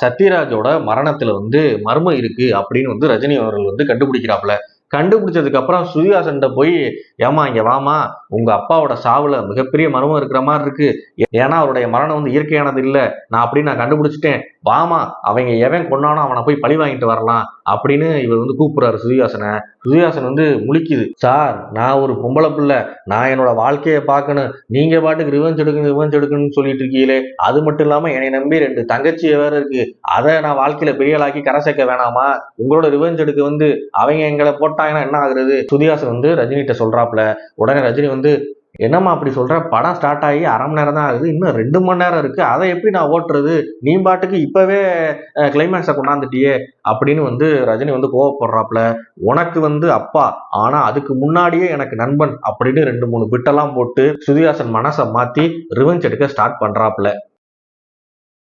சத்யராஜோட மரணத்துல வந்து மர்மம் இருக்கு அப்படின்னு வந்து ரஜினி அவர்கள் வந்து கண்டுபிடிக்கிறாப்ல கண்டுபிடிச்சதுக்கு அப்புறம் சுதிஹாசன்கிட்ட போய் ஏமா இங்க வாமா உங்க அப்பாவோட சாவுல மிகப்பெரிய மர்மம் இருக்கிற மாதிரி இருக்கு. ஏன்னா அவருடைய மரணம் வந்து இயற்கையானது இல்லை. நான் அப்படி நான் கண்டுபிடிச்சிட்டேன். வாமா அவங்க எவன் கொண்டானோ அவனை போய் பழி வாங்கிட்டு வரலாம். அப்படின்னு இவர் வந்து கூப்பிடுறாரு சுதிஹாசனை சுதிஹாசன் வந்து முழிக்குது. சார் நான் ஒரு பொம்பளை பிள்ளை. நான் என்னோட வாழ்க்கையை பார்க்கணும். நீங்க பாட்டுக்கு ரிவெஞ்ச் எடுக்கணும் ரிவெஞ்ச் எடுக்கணும்னு சொல்லிட்டு இருக்கீங்களே. அது மட்டும் இல்லாம என்னை நம்பி ரெண்டு தங்கச்சியை வேற இருக்கு. அதை நான் வாழ்க்கையில பெரியலாக்கி கரை சேர்க்க வேணாமா? உங்களோட ரிவெஞ்ச் எடுக்க வந்து அவங்க எங்களை போட்ட போட்டாங்கன்னா என்ன ஆகுறது? சுதிஹாசன் வந்து ரஜினிகிட்ட சொல்றாப்ல உடனே ரஜினி வந்து என்னம்மா அப்படி சொல்ற? படம் ஸ்டார்ட் ஆகி அரை மணி நேரம் தான் ஆகுது. இன்னும் ரெண்டு மணி நேரம் இருக்கு. அதை எப்படி நான் ஓட்டுறது? நீ பாட்டுக்கு இப்பவே கிளைமேக்ஸை கொண்டாந்துட்டியே. அப்படின்னு வந்து ரஜினி வந்து கோவப்படுறாப்புல. உனக்கு வந்து அப்பா. ஆனா அதுக்கு முன்னாடியே எனக்கு நண்பன். அப்படின்னு ரெண்டு மூணு பிட்டெல்லாம் போட்டு சுதிகாசன் மனசை மாத்தி ரிவெஞ்ச் எடுக்க ஸ்டார்ட் பண்றாப்ல